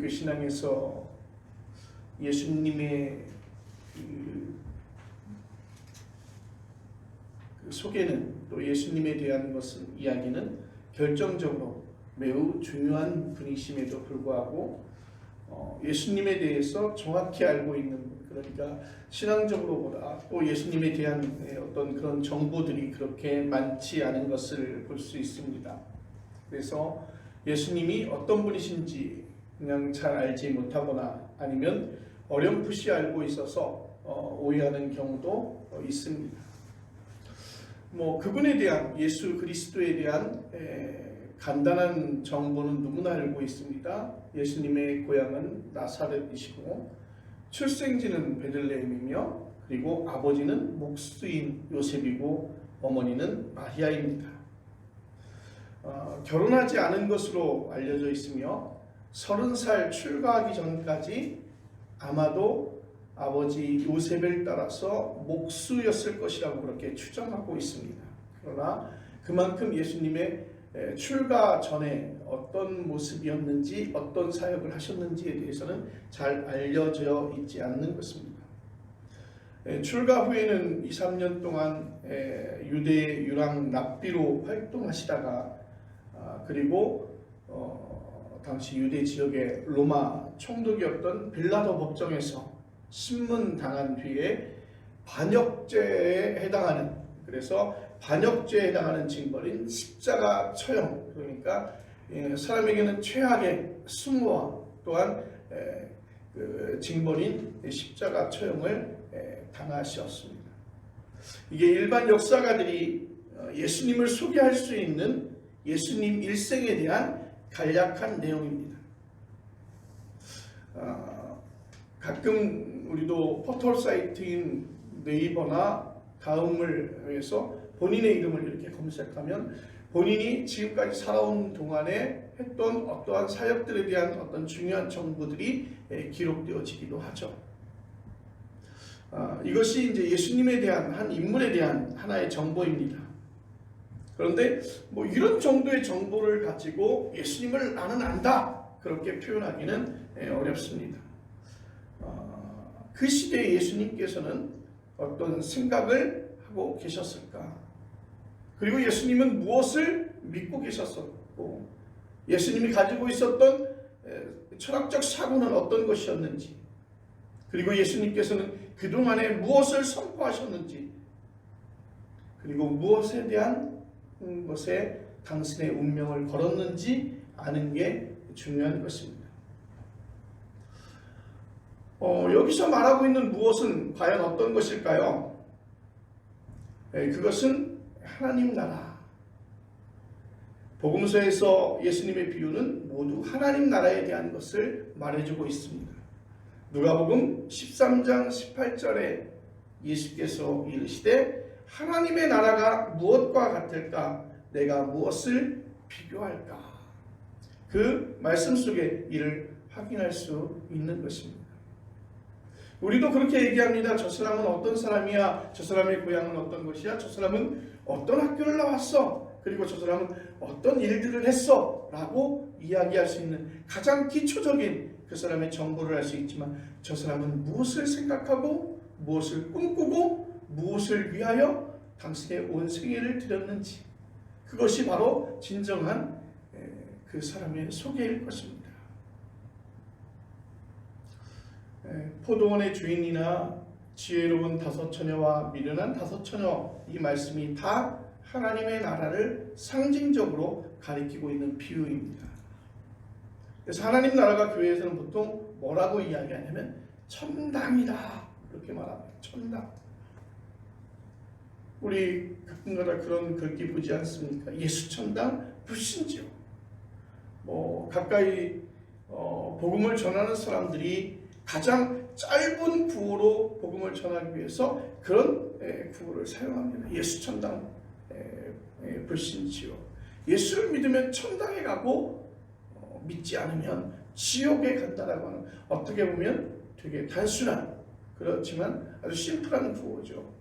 기독교 신앙에서 예수님의 그, 그 소개는 또 예수님에 대한 것은 이야기는 결정적으로 매우 중요한 분이심에도 불구하고 어, 예수님에 대해서 정확히 알고 있는 그러니까 신앙적으로보다 또 예수님에 대한 어떤 그런 정보들이 그렇게 많지 않은 것을 볼 수 있습니다. 그래서 예수님이 어떤 분이신지 그냥 잘 알지 못하거나 아니면 어렴풋이 알고 있어서 어, 오해하는 경우도 어, 있습니다. 뭐 그분에 대한 예수 그리스도에 대한 에, 간단한 정보는 누구나 알고 있습니다. 예수님의 고향은 나사렛이시고 출생지는 베들레헴이며 그리고 아버지는 목수인 요셉이고 어머니는 마리아입니다. 어, 결혼하지 않은 것으로 알려져 있으며 서른 살 출가하기 전까지 아마도 아버지 요셉을 따라서 목수였을 것이라고 그렇게 추정하고 있습니다. 그러나 그만큼 예수님의 출가 전에 어떤 모습이었는지 어떤 사역을 하셨는지에 대해서는 잘 알려져 있지 않는 것입니다. 출가 후에는 2, 3년 동안 유대 유랑 납비로 활동하시다가 아, 그리고 어, 당시 유대 지역의 로마 총독이었던 빌라도 법정에서 신문 당한 뒤에 반역죄에 해당하는 그래서 반역죄에 해당하는 징벌인 십자가 처형 그러니까 예, 사람에게는 최악의 수모와 또한 그 징벌인 십자가 처형을 당하셨습니다. 이게 일반 역사가들이 어, 예수님을 소개할 수 있는 예수님 일생에 대한 간략한 내용입니다. 어, 가끔 우리도 포털 사이트인 네이버나 다음을 위해서 본인의 이름을 이렇게 검색하면 본인이 지금까지 살아온 동안에 했던 어떠한 사역들에 대한 어떤 중요한 정보들이 기록되어지기도 하죠. 아, 이것이 이제 예수님에 대한 한 인물에 대한 하나의 정보입니다. 그런데 뭐 이런 정도의 정보를 가지고 예수님을 나는 안다 그렇게 표현하기는 어렵습니다. 아, 그 시대에 예수님께서는 어떤 생각을 하고 계셨을까? 그리고 예수님은 무엇을 믿고 계셨었고 예수님이 가지고 있었던 철학적 사고는 어떤 것이었는지 그리고 예수님께서는 그동안에 무엇을 선포하셨는지 그리고 무엇에 대한 것에 당신의 운명을 걸었는지 아는 게 중요한 것입니다. 어, 여기서 말하고 있는 무엇은 과연 어떤 것일까요? 네, 그것은 하나님 나라. 복음서에서 예수님의 비유는 모두 하나님 나라에 대한 것을 말해주고 있습니다. 누가복음 13장 18절에 예수께서 이르시되 하나님의 나라가 무엇과 같을까? 내가 무엇을 비교할까? 그 말씀 속에 이를 확인할 수 있는 것입니다. 우리도 그렇게 얘기합니다. 저 사람은 어떤 사람이야? 저 사람의 고향은 어떤 것이야? 저 사람은 어떤 학교를 나왔어? 그리고 저 사람은 어떤 일들을 했어? 라고 이야기할 수 있는 가장 기초적인 그 사람의 정보를 알 수 있지만 저 사람은 무엇을 생각하고 무엇을 꿈꾸고 무엇을 위하여 당신의 온 생애를 드렸는지 그것이 바로 진정한 그 사람의 소개일 것입니다. 포도원의 주인이나 지혜로운 다섯 처녀와 미련한 다섯 처녀 이 말씀이 다 하나님의 나라를 상징적으로 가리키고 있는 비유입니다. 그래서 하나님 나라가 교회에서는 보통 뭐라고 이야기하냐면 천당이다 이렇게 말합니다. 천당. 우리 가끔가다 그런 글귀 보지 않습니까? 예수 천당 불신지요. 뭐 가까이 어, 복음을 전하는 사람들이 가장 짧은 구호로 복음을 전하기 위해서 그런 구호를 사용합니다. 예수 천당 불신지요. 예수를 믿으면 천당에 가고 어, 믿지 않으면 지옥에 간다라고 하는 어떻게 보면 되게 단순한 그렇지만 아주 심플한 구호죠.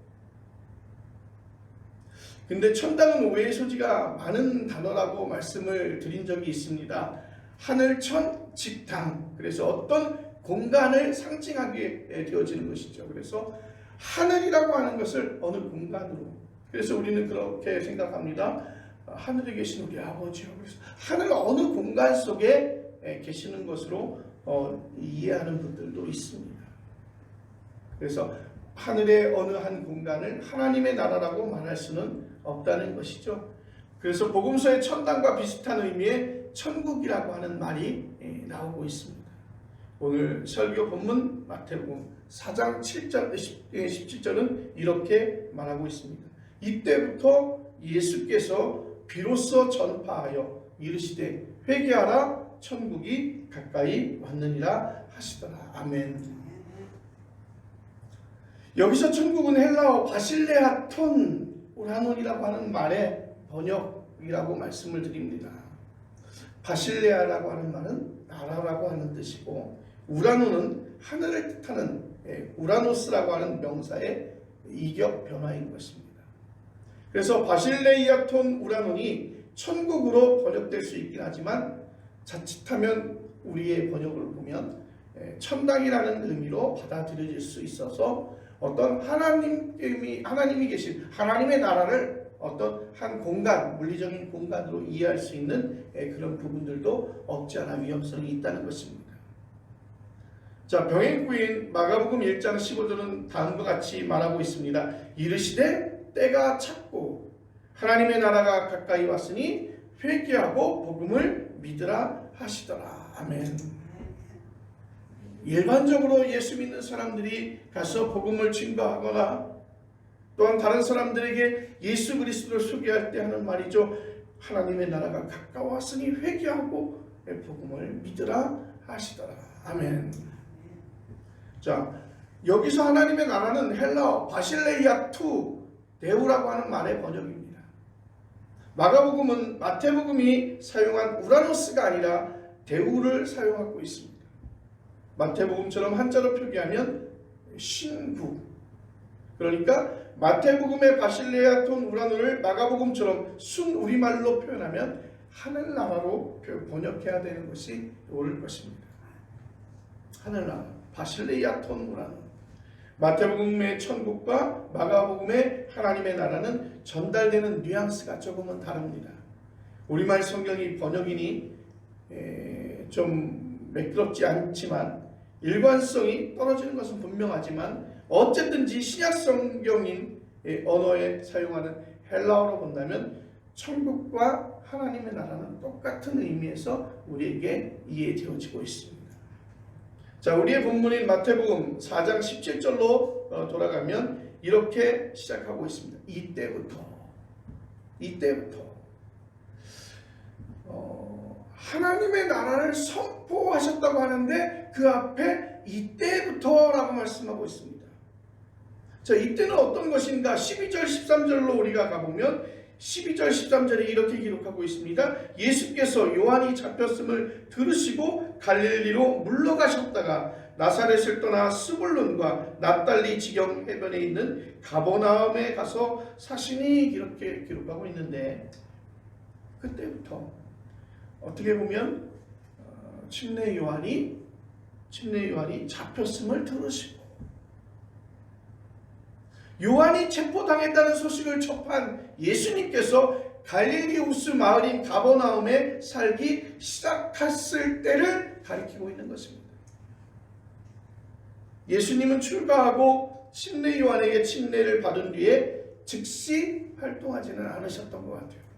근데 천당은 오해의 소지가 많은 단어라고 말씀을 드린 적이 있습니다. 하늘 천 직당. 그래서 어떤 공간을 상징하게 되어지는 것이죠. 그래서 하늘이라고 하는 것을 어느 공간으로. 그래서 우리는 그렇게 생각합니다. 하늘에 계신 우리 아버지요. 그래서 하늘 어느 공간 속에 계시는 것으로 어, 이해하는 분들도 있습니다. 그래서 하늘의 어느 한 공간을 하나님의 나라라고 말할 수는 없다는 것이죠. 그래서 복음서의 천당과 비슷한 의미의 천국이라고 하는 말이 예, 나오고 있습니다. 오늘 설교 본문 마태복음 4장 7절 17절은 이렇게 말하고 있습니다. 이때부터 예수께서 비로소 전파하여 이르시되 회개하라 천국이 가까이 왔느니라 하시더라. 아멘. 여기서 천국은 헬라어 바실레아톤 오라논이라고 하는 말의 번역이라고 말씀을 드립니다. 바실레아라고 하는 말은 나라라고 하는 뜻이고 우라노는 하늘을 뜻하는 예, 우라노스라고 하는 명사의 이격 변화인 것입니다. 그래서 바실레이아톤 우라논이 천국으로 번역될 수 있긴 하지만 자칫하면 우리의 번역을 보면 예, 천당이라는 의미로 받아들여질 수 있어서 어떤 하나님이 하나님이 계신 하나님의 나라를 어떤 한 공간 물리적인 공간으로 이해할 수 있는 예, 그런 부분들도 없지 않아 위험성이 있다는 것입니다. 자 병행구인 마가복음 1장 15절은 다음과 같이 말하고 있습니다. 이르시되 때가 찼고 하나님의 나라가 가까이 왔으니 회개하고 복음을 믿으라 하시더라. 아멘. 일반적으로 예수 믿는 사람들이 가서 복음을 증거하거나 또한 다른 사람들에게 예수 그리스도를 소개할 때 하는 말이죠. 하나님의 나라가 가까웠으니 회개하고 복음을 믿으라 하시더라. 아멘. 자, 여기서 하나님의 나라는 헬라어 바실레이아 투 데우라고 하는 말의 번역입니다. 마가복음은 마태복음이 사용한 우라노스가 아니라 데우를 사용하고 있습니다. 마태복음처럼 한자로 표기하면 신구. 그러니까 마태복음의 바실레아톤 우라노를 마가복음처럼 순 우리말로 표현하면 하늘나라로 번역해야 되는 것이 옳을 것입니다. 하늘나라, 바실레아톤 우라노. 마태복음의 천국과 마가복음의 하나님의 나라는 전달되는 뉘앙스가 조금은 다릅니다. 우리말 성경이 번역이니 좀 매끄럽지 않지만 일관성이 떨어지는 것은 분명하지만 어쨌든지 신약 성경인 언어에 사용하는 헬라어로 본다면 천국과 하나님의 나라는 똑같은 의미에서 우리에게 이해되어지고 있습니다. 자, 우리의 본문인 마태복음 4장 17절로 돌아가면 이렇게 시작하고 있습니다. 이때부터 이때부터 어, 하나님의 나라를 선포하셨다고 하는데 그 앞에 이때부터라고 말씀하고 있습니다. 자, 이때는 어떤 것인가? 12절, 13절로 우리가 가보면 12절, 13절에 이렇게 기록하고 있습니다. 예수께서 요한이 잡혔음을 들으시고 갈릴리로 물러가셨다가 나사렛을 떠나 스불론과 납달리 지경 해변에 있는 가버나움에 가서 사신이 이렇게 기록하고 있는데 그때부터 어떻게 보면 침례 요한이 침례 요한이 잡혔음을 들으시고 요한이 체포당했다는 소식을 접한 예수님께서 갈릴리우스 마을인 가버나움에 살기 시작했을 때를 가리키고 있는 것입니다. 예수님은 출가하고 침례 요한에게 침례를 받은 뒤에 즉시 활동하지는 않으셨던 것 같아요.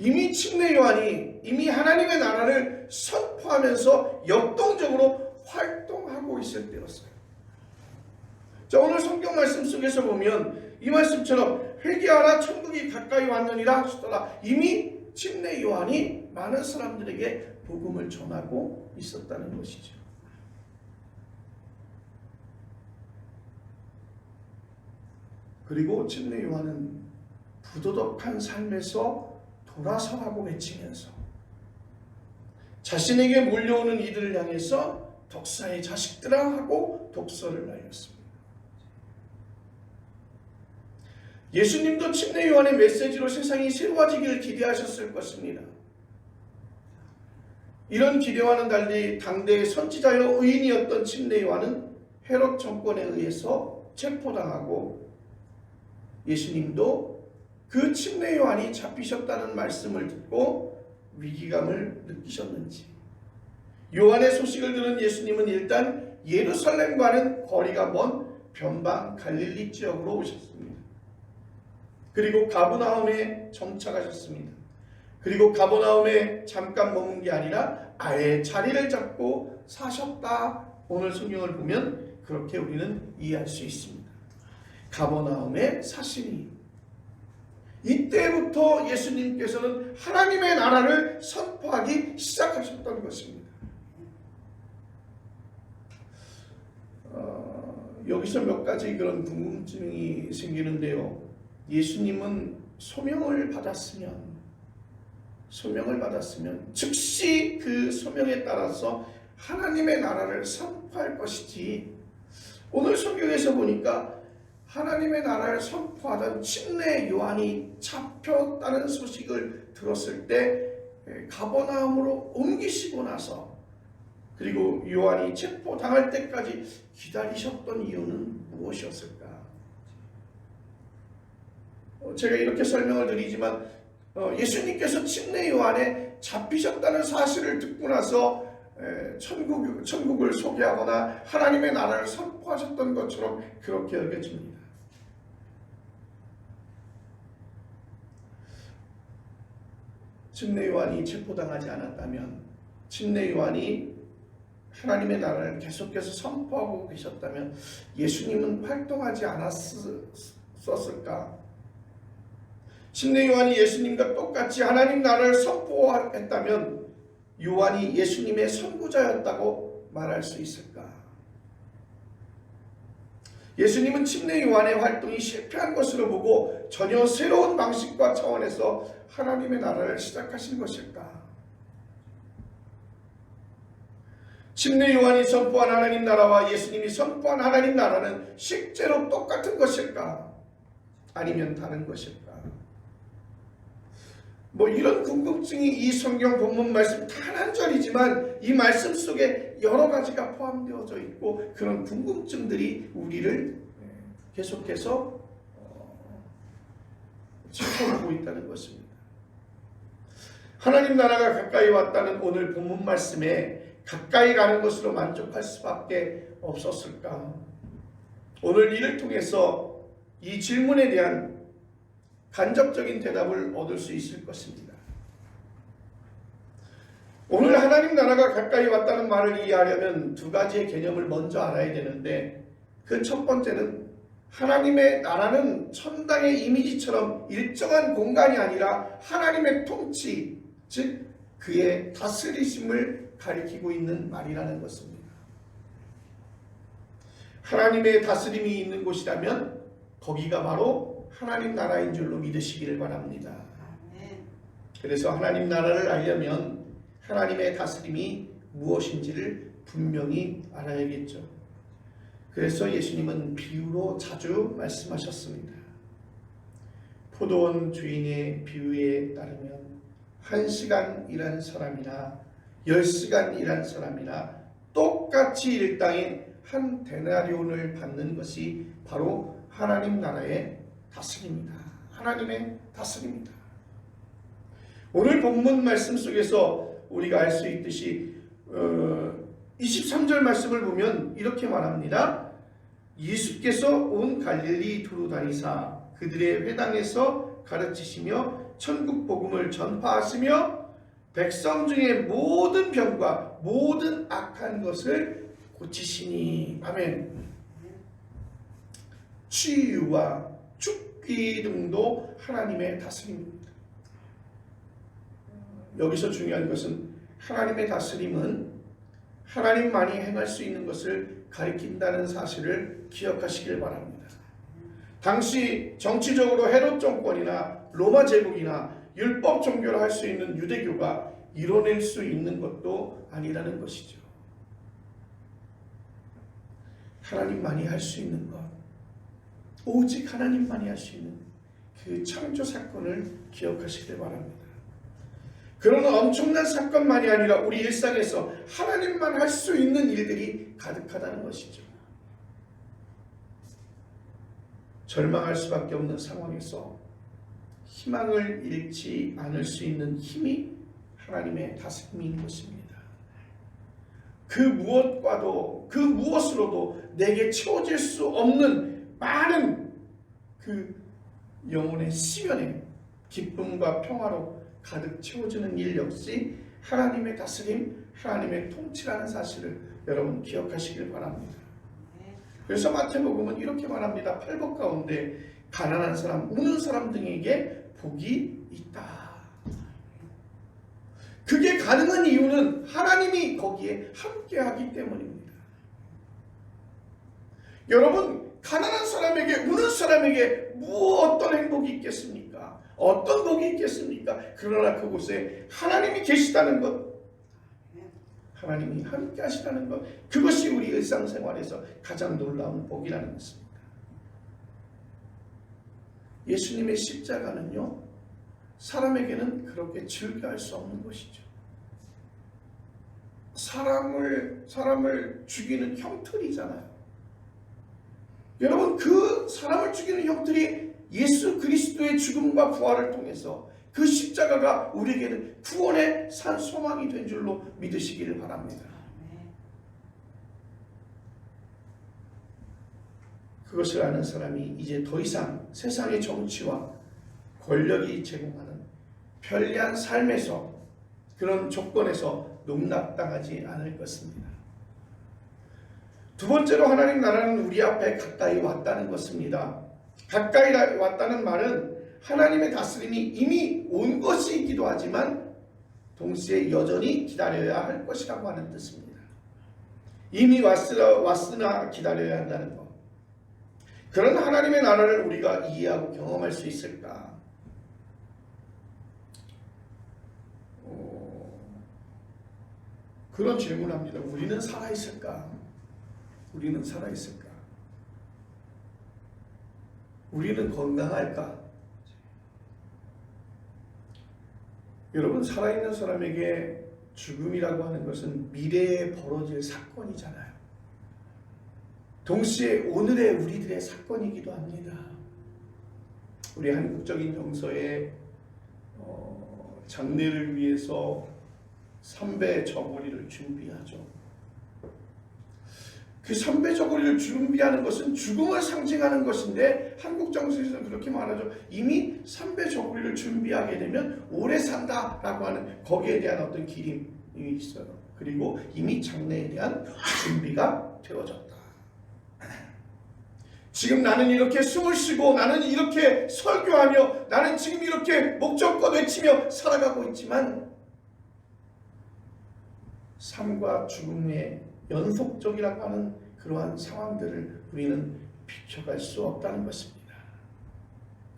이미 침례 요한이 이미 하나님의 나라를 선포하면서 역동적으로 활동하고 있을 때였어요. 자, 오늘 성경 말씀 속에서 보면 이 말씀처럼 회개하라 천국이 가까이 왔느니라 하시더라. 이미 침례 요한이 많은 사람들에게 복음을 전하고 있었다는 것이죠. 그리고 침례 요한은 부도덕한 삶에서 돌아서라고 외치면서 자신에게 몰려오는 이들을 향해서 독사의 자식들아 하고 독서를 날렸습니다. 예수님도 침례 요한의 메시지로 세상이 새로워지기를 기대하셨을 것입니다. 이런 기대와는 달리 당대의 선지자여 의인이었던 침례 요한은 헤롯 정권에 의해서 체포당하고 예수님도 그 침례 요한이 잡히셨다는 말씀을 듣고 위기감을 느끼셨는지 요한의 소식을 들은 예수님은 일단 예루살렘과는 거리가 먼 변방 갈릴리 지역으로 오셨습니다. 그리고 가브나움에 정착하셨습니다. 그리고 가버나움에 잠깐 머문 게 아니라 아예 자리를 잡고 사셨다. 오늘 성경을 보면 그렇게 우리는 이해할 수 있습니다. 가버나움에 사시니 이때부터 예수님께서는 하나님의 나라를 선포하기 시작하셨던 것입니다. 어, 여기서 몇 가지 그런 궁금증이 생기는데요. 예수님은 소명을 받았으면 소명을 받았으면 즉시 그 소명에 따라서 하나님의 나라를 선포할 것이지 오늘 성경에서 보니까 하나님의 나라를 선포하던 침례 요한이 잡혔다는 소식을 들었을 때 가버나움으로 옮기시고 나서 그리고 요한이 체포당할 때까지 기다리셨던 이유는 무엇이었을까? 어, 제가 이렇게 설명을 드리지만 어, 예수님께서 침례 요한에 잡히셨다는 사실을 듣고 나서 천국, 천국을 소개하거나 하나님의 나라를 선포하셨던 것처럼 그렇게 여겨집니다. 침례 요한이 체포당하지 않았다면 침례 요한이 하나님의 나라를 계속해서 선포하고 계셨다면 예수님은 활동하지 않았을까? 침례 요한이 예수님과 똑같이 하나님 나라를 선포했다면 요한이 예수님의 선구자였다고 말할 수 있을까? 예수님은 침례 요한의 활동이 실패한 것으로 보고 전혀 새로운 방식과 차원에서 하나님의 나라를 시작하신 것일까? 침례 요한이 선포한 하나님 나라와 예수님이 선포한 하나님 나라는 실제로 똑같은 것일까? 아니면 다른 것일까? 뭐 이런 궁금증이 이 성경 본문 말씀 단 한 절이지만 이 말씀 속에 여러 가지가 포함되어져 있고 그런 궁금증들이 우리를 계속해서 지켜보고 어, 있다는 것입니다. 하나님 나라가 가까이 왔다는 오늘 본문 말씀에 가까이 가는 것으로 만족할 수밖에 없었을까? 오늘 이를 통해서 이 질문에 대한 간접적인 대답을 얻을 수 있을 것입니다. 오늘 하나님 나라가 가까이 왔다는 말을 이해하려면 두 가지의 개념을 먼저 알아야 되는데 그 첫 번째는 하나님의 나라는 천당의 이미지처럼 일정한 공간이 아니라 하나님의 통치, 즉 그의 다스리심을 가리키고 있는 말이라는 것입니다. 하나님의 다스림이 있는 곳이라면 거기가 바로 하나님 나라인 줄로 믿으시기를 바랍니다. 그래서 하나님 나라를 알려면 하나님의 다스림이 무엇인지를 분명히 알아야겠죠. 그래서 예수님은 비유로 자주 말씀하셨습니다. 포도원 주인의 비유에 따르면 한 시간 일한 사람이나 열 시간 일한 사람이나 똑같이 일당인 한 데나리온을 받는 것이 바로 하나님 나라의 다스립니다. 하나님의 다스립니다. 오늘 본문 말씀 속에서 우리가 알 수 있듯이 어, 23절 말씀을 보면 이렇게 말합니다. 예수께서 온 갈릴리 두루 다니사 그들의 회당에서 가르치시며 천국 복음을 전파하시며 백성 중에 모든 병과 모든 악한 것을 고치시니 아멘. 치유와 죽기 등도 하나님의 다스림입니다. 여기서 중요한 것은 하나님의 다스림은 하나님만이 행할 수 있는 것을 가리킨다는 사실을 기억하시길 바랍니다. 당시 정치적으로 헤롯 정권이나 로마 제국이나 율법 종교를 할 수 있는 유대교가 이뤄낼 수 있는 것도 아니라는 것이죠. 하나님만이 할 수 있는 것. 오직 하나님만이 할 수 있는 그 창조 사건을 기억하시길 바랍니다. 그런 엄청난 사건만이 아니라 우리 일상에서 하나님만 할 수 있는 일들이 가득하다는 것이죠. 절망할 수밖에 없는 상황에서 희망을 잃지 않을 수 있는 힘이 하나님의 다스림인 것입니다. 그 무엇과도 그 무엇으로도 내게 채워질 수 없는 많은 그 영혼의 시면에 기쁨과 평화로 가득 채워지는 일 역시 하나님의 다스림, 하나님의 통치라는 사실을 여러분 기억하시길 바랍니다. 그래서 마태복음은 이렇게 말합니다. 팔복 가운데 가난한 사람, 우는 사람 등에게 복이 있다. 그게 가능한 이유는 하나님이 거기에 함께하기 때문입니다. 여러분, 가난한 사람에게, 우는 사람에게 무엇 어떤 행복이 있겠습니까? 어떤 복이 있겠습니까? 그러나 그곳에 하나님이 계시다는 것, 하나님이 함께 하시다는 것, 그것이 우리 일상생활에서 가장 놀라운 복이라는 것입니다. 예수님의 십자가는요, 사람에게는 그렇게 즐겨할 수 없는 것이죠. 사람을, 사람을 죽이는 형틀이잖아요. 여러분, 그 사람을 죽이는 형틀이 예수 그리스도의 죽음과 부활을 통해서 그 십자가가 우리에게는 구원의 산 소망이 된 줄로 믿으시기를 바랍니다. 그것을 아는 사람이 이제 더 이상 세상의 정치와 권력이 제공하는 편리한 삶에서 그런 조건에서 농락당하지 않을 것입니다. 두 번째로 하나님 나라는 우리 앞에 가까이 왔다는 것입니다. 가까이 왔다는 말은 하나님의 다스림이 이미 온 것이기도 하지만 동시에 여전히 기다려야 할 것이라고 하는 뜻입니다. 이미 왔으나, 왔으나 기다려야 한다는 것. 그런 하나님의 나라를 우리가 이해하고 경험할 수 있을까? 어, 그런 질문합니다. 우리는 살아있을까? 우리는 살아있을까? 우리는 건강할까? 여러분 살아있는 사람에게 죽음이라고 하는 것은 미래에 벌어질 사건이잖아요. 동시에 오늘의 우리들의 사건이기도 합니다. 우리 한국적인 정서에 어, 장례를 위해서 삼배 저고리를 준비하죠. 그 저고리를 준비하는 것은 죽음을 상징하는 것인데 한국 정서에서는 그렇게 말하죠. 이미 저고리를 준비하게 되면 오래 산다라고 하는 거기에 대한 어떤 기림이 있어요. 그리고 이미 장래에 대한 준비가 되어졌다. 지금 나는 이렇게 숨을 쉬고 나는 이렇게 설교하며 나는 지금 이렇게 목적껏 외치며 살아가고 있지만 삶과 죽음의 연속적이라고 하는 그러한 상황들을 우리는 비춰갈 수 없다는 것입니다.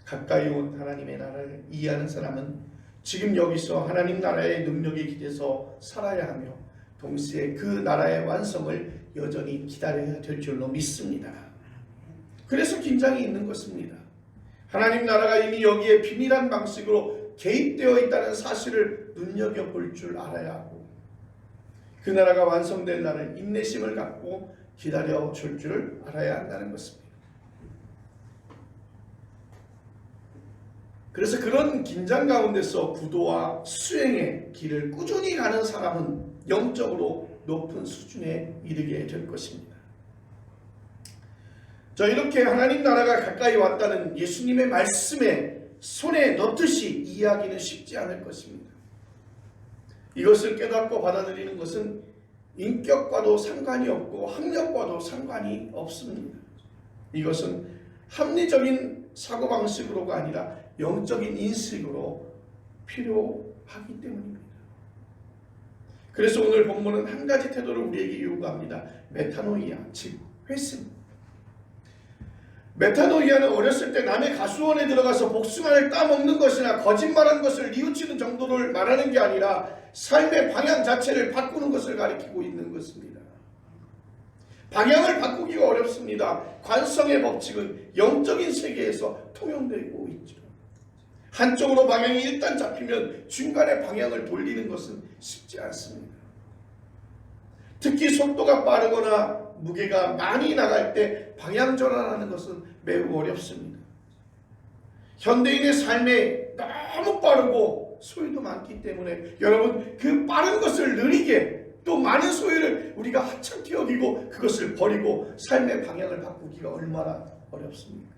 가까이 온 하나님의 나라를 이해하는 사람은 지금 여기서 하나님 나라의 능력에 기대서 살아야 하며 동시에 그 나라의 완성을 여전히 기다려야 될 줄로 믿습니다. 그래서 긴장이 있는 것입니다. 하나님 나라가 이미 여기에 비밀한 방식으로 개입되어 있다는 사실을 눈여겨볼 줄 알아야 하고 그 나라가 완성될 날을 인내심을 갖고 기다려 줄 줄 알아야 한다는 것입니다. 그래서 그런 긴장 가운데서 구도와 수행의 길을 꾸준히 가는 사람은 영적으로 높은 수준에 이르게 될 것입니다. 저 이렇게 하나님 나라가 가까이 왔다는 예수님의 말씀에 손에 넣듯이 이해하기는 쉽지 않을 것입니다. 이것을 깨닫고 받아들이는 것은 인격과도 상관이 없고 학력과도 상관이 없습니다. 이것은 합리적인 사고방식으로가 아니라 영적인 인식으로 필요하기 때문입니다. 그래서 오늘 본문은 한 가지 태도를 우리에게 요구합니다. 메타노이아, 즉 회심. 메타노이아는 어렸을 때 남의 가수원에 들어가서 복숭아를 따먹는 것이나 거짓말하는 것을 뉘우치는 정도를 말하는 게 아니라 삶의 방향 자체를 바꾸는 것을 가리키고 있는 것입니다. 방향을 바꾸기가 어렵습니다. 관성의 법칙은 영적인 세계에서 통용되고 있죠. 한쪽으로 방향이 일단 잡히면 중간에 방향을 돌리는 것은 쉽지 않습니다. 특히 속도가 빠르거나 무게가 많이 나갈 때 방향 전환하는 것은 매우 어렵습니다. 현대인의 삶에 너무 빠르고 소유도 많기 때문에 여러분 그 빠른 것을 느리게 또 많은 소유를 우리가 하찮게 여기고 그것을 버리고 삶의 방향을 바꾸기가 얼마나 어렵습니까?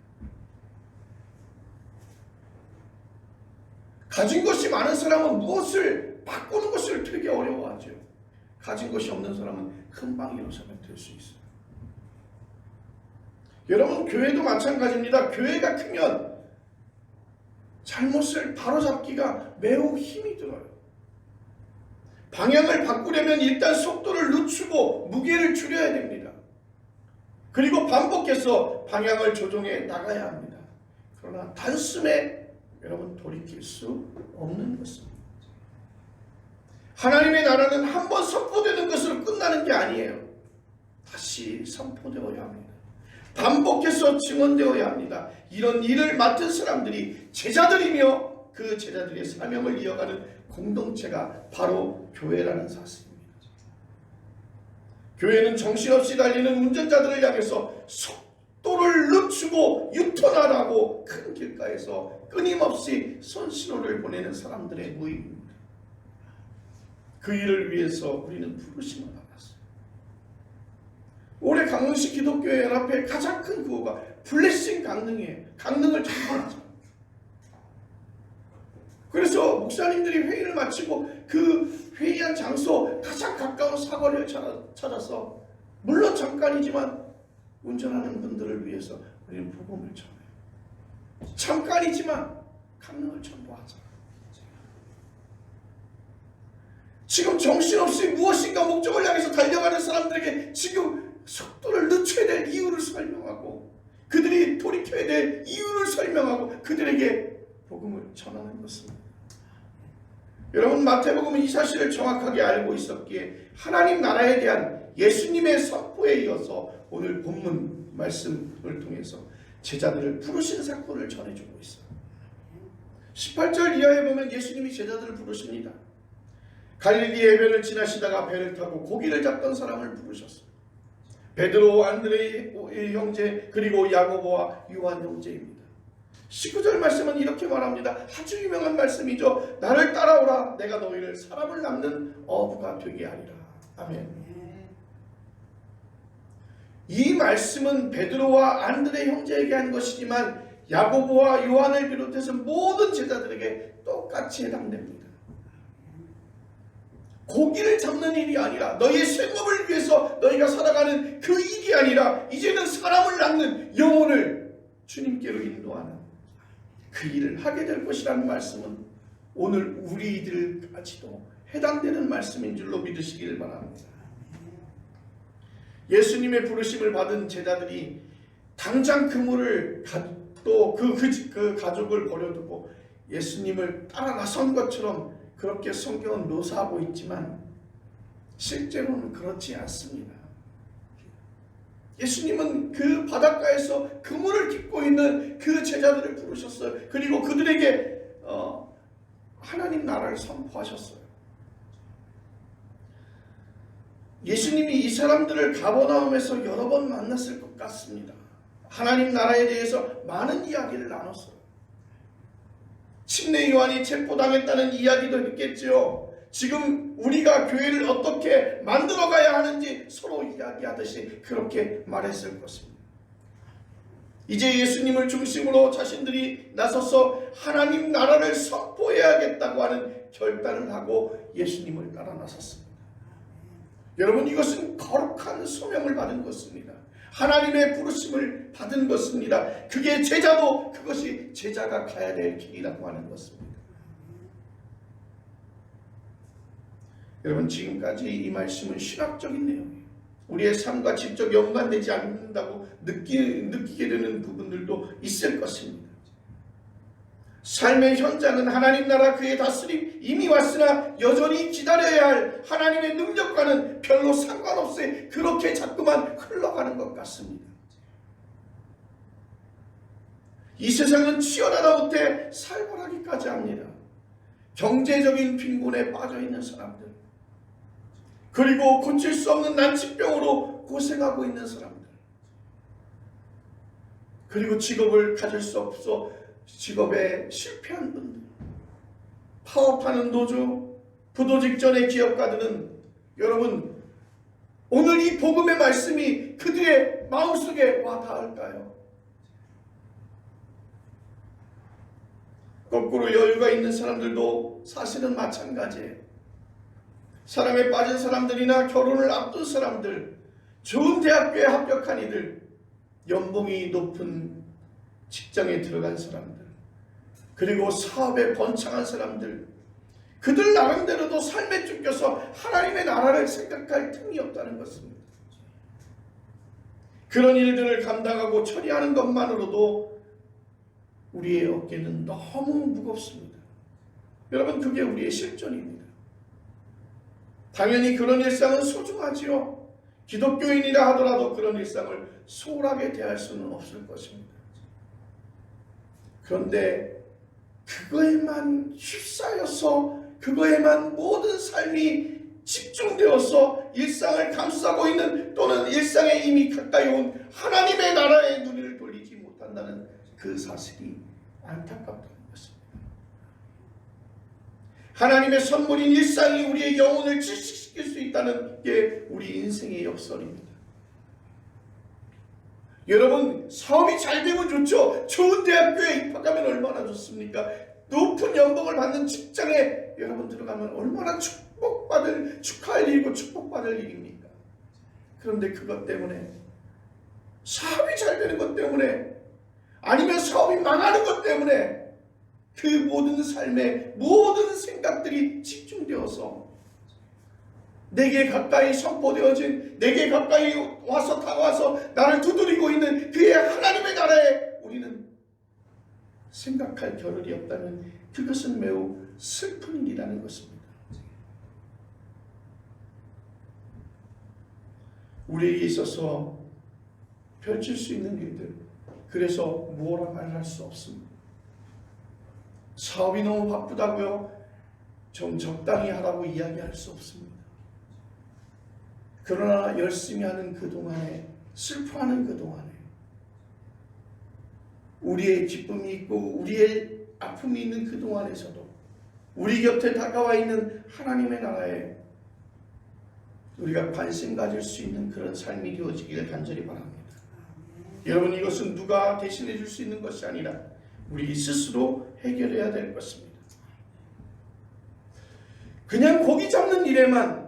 가진 것이 많은 사람은 무엇을 바꾸는 것을 되게 어려워하죠. 가진 것이 없는 사람은 금방 일어서면 될수 있어요. 여러분 교회도 마찬가지입니다. 교회가 크면 잘못을 바로잡기가 매우 힘이 들어요. 방향을 바꾸려면 일단 속도를 늦추고 무게를 줄여야 됩니다. 그리고 반복해서 방향을 조정해 나가야 합니다. 그러나 단숨에 여러분 돌이킬 수 없는 것입니다. 하나님의 나라는 한 번 선포되는 것으로 끝나는 게 아니에요. 다시 선포되어야 합니다. 반복해서 증언되어야 합니다. 이런 일을 맡은 사람들이 제자들이며 그 제자들의 사명을 이어가는 공동체가 바로 교회라는 사실입니다. 교회는 정신없이 달리는 운전자들을 향해서 속도를 늦추고 유턴하라고 큰 길가에서 끊임없이 손신호를 보내는 사람들의 모임입니다. 그 일을 위해서 우리는 부르심을 받았어요. 올해 강릉시 기독교회 연합회 가장 큰 구호가 블레싱 강릉이에요. 강릉을 전부하자. 그래서 목사님들이 회의를 마치고 그 회의한 장소 가장 가까운 사거리를 찾아서 물론 잠깐이지만 운전하는 분들을 위해서 우리는 복음을 전해요. 잠깐이지만 강릉을 전부하자. 지금 정신없이 무엇인가 목적을 향해서 달려가는 사람들에게 지금 속도를 늦춰야 될 이유를 설명하고 그들이 돌이켜야 될 이유를 설명하고 그들에게 복음을 전하는 것입니다. 여러분 마태복음은 이 사실을 정확하게 알고 있었기에 하나님 나라에 대한 예수님의 선포에 이어서 오늘 본문 말씀을 통해서 제자들을 부르신 사건을 전해주고 있어요. 18절 이하에 보면 예수님이 제자들을 부르십니다. 갈릴리 해변을 지나시다가 배를 타고 고기를 잡던 사람을 부르셨어요. 베드로, 안드레의 형제 그리고 야고보와 요한 형제입니다. 19절 말씀은 이렇게 말합니다. 아주 유명한 말씀이죠. 나를 따라오라. 내가 너희를 사람을 낳는 어부가 되게 하리라. 아멘. 이 말씀은 베드로와 안드레 형제에게 한 것이지만 야고보와 요한을 비롯해서 모든 제자들에게 똑같이 해당됩니다. 고기를 잡는 일이 아니라 너희의 생업을 위해서 너희가 살아가는 그 일이 아니라 이제는 사람을 낳는 영혼을 주님께로 인도하는 그 일을 하게 될 것이라는 말씀은 오늘 우리들까지도 해당되는 말씀인 줄로 믿으시기를 바랍니다. 예수님의 부르심을 받은 제자들이 당장 그물을 또그 그, 그 가족을 버려두고 예수님을 따라 나선 것처럼 그렇게 성경은 묘사하고 있지만 실제로는 그렇지 않습니다. 예수님은 그 바닷가에서 그물을 깃고 있는 그 제자들을 부르셨어요. 그리고 그들에게 어, 하나님 나라를 선포하셨어요. 예수님이 이 사람들을 가버나움에서 여러 번 만났을 것 같습니다. 하나님 나라에 대해서 많은 이야기를 나눴어요. 침례 요한이 체포당했다는 이야기도 했겠지요. 지금 우리가 교회를 어떻게 만들어 가야 하는지 서로 이야기하듯이 그렇게 말했을 것입니다. 이제 예수님을 중심으로 자신들이 나서서 하나님 나라를 선포해야겠다고 하는 결단을 하고 예수님을 따라 나섰습니다. 여러분 이것은 거룩한 소명을 받은 것입니다. 하나님의 부르심을 받은 것입니다. 그게 제자도 그것이 제자가 가야 될 길이라고 하는 것입니다. 여러분 지금까지 이 말씀은 신학적인 내용이에요. 우리의 삶과 직접 연관되지 않는다고 느끼, 느끼게 되는 부분들도 있을 것입니다. 삶의 현장은 하나님 나라 그의 다스림 이미 왔으나 여전히 기다려야 할 하나님의 능력과는 별로 상관없이 그렇게 자꾸만 흘러가는 것 같습니다. 이 세상은 치열하다 못해 살벌하기까지 합니다. 경제적인 빈곤에 빠져 있는 사람들, 그리고 고칠 수 없는 난치병으로 고생하고 있는 사람들, 그리고 직업을 가질 수 없어 직업에 실패한 분들, 파업하는 노조, 부도 직전의 기업가들은 여러분 오늘 이 복음의 말씀이 그들의 마음속에 와 닿을까요? 거꾸로 여유가 있는 사람들도 사실은 마찬가지예요. 사랑에 빠진 사람들이나 결혼을 앞둔 사람들, 좋은 대학교에 합격한 이들, 연봉이 높은 직장에 들어간 사람들, 그리고 사업에 번창한 사람들, 그들 나름대로도 삶에 쫓겨서 하나님의 나라를 생각할 틈이 없다는 것입니다. 그런 일들을 감당하고 처리하는 것만으로도 우리의 어깨는 너무 무겁습니다. 여러분, 그게 우리의 실존입니다. 당연히 그런 일상은 소중하지요. 기독교인이라 하더라도 그런 일상을 소홀하게 대할 수는 없을 것입니다. 그런데 그거에만 휩싸여서 그거에만 모든 삶이 집중되어서 일상을 감싸고 있는 또는 일상에 이미 가까이 온 하나님의 나라의 눈을 돌리지 못한다는 그 사실이 안타깝다는 것입니다. 하나님의 선물인 일상이 우리의 영혼을 질식시킬 수 있다는 게 우리 인생의 역설입니다. 여러분 사업이 잘 되면 좋죠. 좋은 대학교에 입학하면 얼마나 좋습니까? 높은 연봉을 받는 직장에 여러분 들어가면 얼마나 축복받을 축하할 일이고 축복받을 일입니까? 그런데 그것 때문에 사업이 잘 되는 것 때문에 아니면 사업이 망하는 것 때문에 그 모든 삶의 모든 생각들이 집중되어서 내게 가까이 선포되어진 내게 가까이 와서 다가와서 나를 두드리고 있는 그의 하나님의 나라에 우리는 생각할 겨를이 없다면 그것은 매우 슬픈 일이라는 것입니다. 우리에게 있어서 펼칠 수 있는 일들 그래서 뭐라 말할 수 없습니다. 사업이 너무 바쁘다고요? 좀 적당히 하라고 이야기할 수 없습니다. 그러나 열심히 하는 그 동안에 슬퍼하는 그 동안에 우리의 기쁨이 있고 우리의 아픔이 있는 그 동안에서도 우리 곁에 다가와 있는 하나님의 나라에 우리가 관심 가질 수 있는 그런 삶이 되어지기를 간절히 바랍니다. 여러분 이것은 누가 대신해 줄 수 있는 것이 아니라 우리 스스로 해결해야 될 것입니다. 그냥 고기 잡는 일에만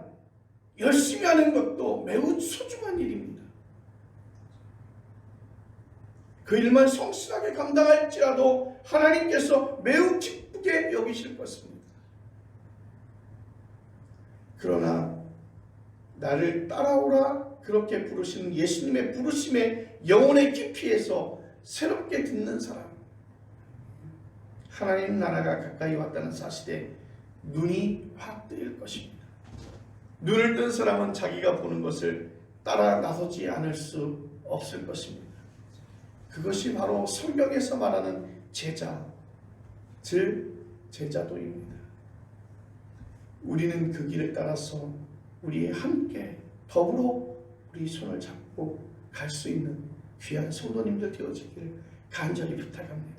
열심히 하는 것도 매우 소중한 일입니다. 그 일만 성실하게 감당할지라도 하나님께서 매우 기쁘게 여기실 것입니다. 그러나 나를 따라오라 그렇게 부르시는 예수님의 부르심의 영혼의 깊이에서 새롭게 듣는 사람 하나님 나라가 가까이 왔다는 사실에 눈이 확 뜨일 것입니다. 눈을 뜬 사람은 자기가 보는 것을 따라 나서지 않을 수 없을 것입니다. 그것이 바로 성경에서 말하는 제자, 즉 제자도입니다. 우리는 그 길을 따라서 우리 함께 더불어 우리 손을 잡고 갈 수 있는 귀한 성도님들 되어지기를 간절히 부탁합니다.